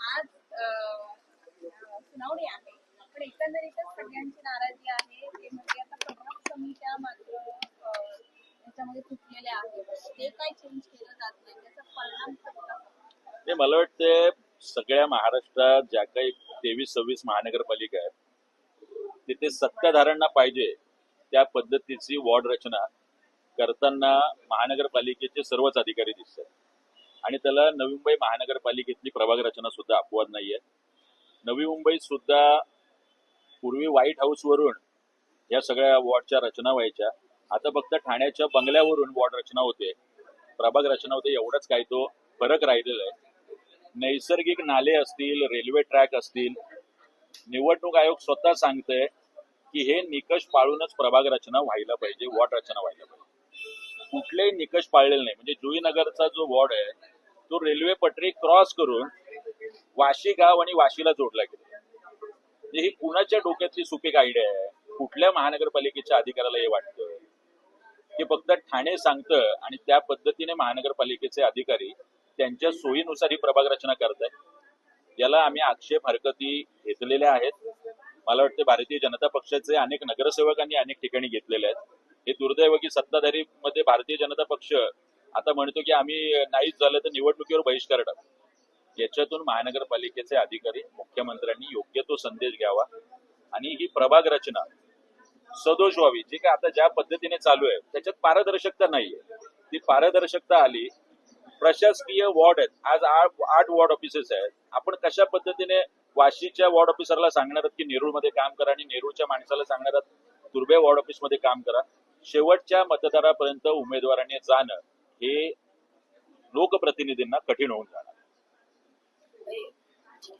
आज सुनावणी आहे. पण एकंदरीतच सगळ्यांची नाराजी आहे. ते म्हणजे आता प्रभाग समित्या मात्र त्याच्यामध्ये याच्यामध्ये चुकलेल्या आहेत. ते काय चेंज केलं जात नाही? त्याचा परिणाम कसा मला वाटते सगळ्या महाराष्ट्रात ज्या काही तेवीस सव्वीस महानगरपालिका आहेत तिथे सत्ताधाऱ्यांना पाहिजे त्या पद्धतीची वॉर्ड रचना करताना महानगरपालिकेचे सर्वच अधिकारी दिसतात. आणि त्याला नवी मुंबई महानगरपालिकेतली प्रभाग रचना सुद्धा अपवाद नाहीये. नवी मुंबईत सुद्धा पूर्वी व्हाईट हाऊसवरून या सगळ्या वॉर्डच्या रचना व्हायच्या. आता फक्त ठाण्याच्या बंगल्यावरून वॉर्ड रचना होते. प्रभाग रचना होते एवढंच काय तो फरक राहिलेला आहे. नैसर्गिक नाले असतील रेल्वे ट्रॅक असतील निवडणूक आयोग स्वतः सांगतंय की हे निकष पाळूनच प्रभाग रचना व्हायला पाहिजे वॉर्ड रचना व्हायला पाहिजे. कुठलेही निकष पाळलेले नाही. म्हणजे जुईनगरचा जो वॉर्ड आहे तो रेल्वे पटरी क्रॉस करून वाशी गाव आणि वाशीला जोडला गेला. म्हणजे ही कुणाच्या डोक्यातली सुपीक आयडिया आहे? कुठल्या महानगरपालिकेच्या अधिकाऱ्याला हे वाटतं? हे फक्त ठाणे सांगतं आणि त्या पद्धतीने महानगरपालिकेचे अधिकारी त्यांच्या सोयीनुसार ही प्रभाग रचना करतायत. याला आम्ही आक्षेप हरकती घेतलेल्या आहेत. मला वाटते भारतीय जनता पक्षाचे अनेक नगरसेवकांनी अनेक ठिकाणी घेतलेले आहेत. हे दुर्दैव की सत्ताधारी मध्ये भारतीय जनता पक्ष आता म्हणतो की आम्ही नाहीच झालं तर निवडणुकीवर बहिष्कार टाकू. याच्यातून महानगरपालिकेचे अधिकारी मुख्यमंत्र्यांनी योग्य तो संदेश घ्यावा. आणि ही प्रभाग रचना सदोष व्हावी जी काय आता ज्या पद्धतीने चालू आहे त्याच्यात पारदर्शकता नाहीये. ती पारदर्शकता आली प्रशासकीय वॉर्ड आहेत आज आठ आठ वॉर्ड ऑफिसेस आहेत. आपण कशा पद्धतीने वाशीच्या वॉर्ड ऑफिसरला सांगणार आहात की नेरूळमध्ये काम करा आणि नेरूळच्या माणसाला सांगणार आहात तुर्बे वॉर्ड ऑफिसमध्ये काम करा. शेवटच्या मतदारापर्यंत उमेदवारांनी जाणं हे लोकप्रतिनिधींना कठीण होऊन जाणार.